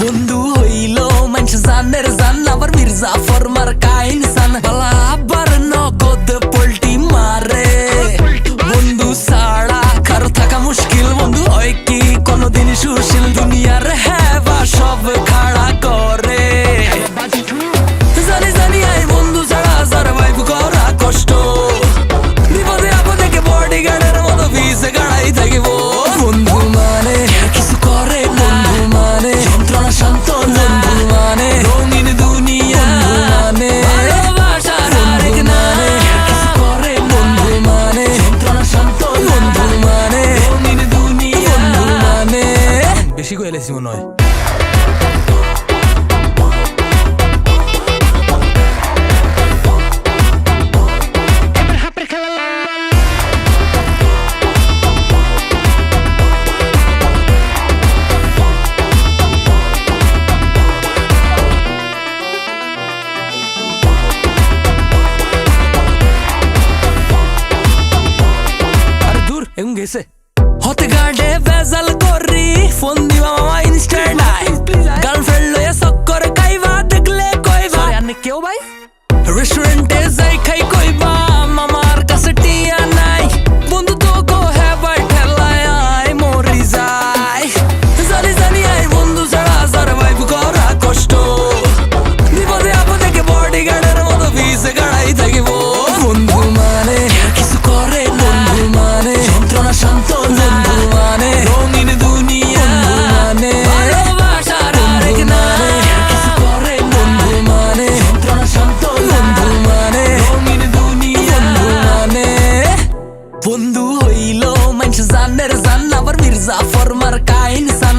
বন্ধু হইল মানুষ জানের জান আবার মির্জা ফরমার কাহিন সান বালা আবার নগদ পোল্ট বেশি করে এলেছি মনে হয় গেছে হত গাডে বেজাল করি restaurant is like a koi bar. বন্ধু হইল মানুষ জানের জান আবার মির্জা ফরমার কাইন সান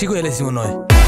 বেশি করে এলেছি মনে হয়।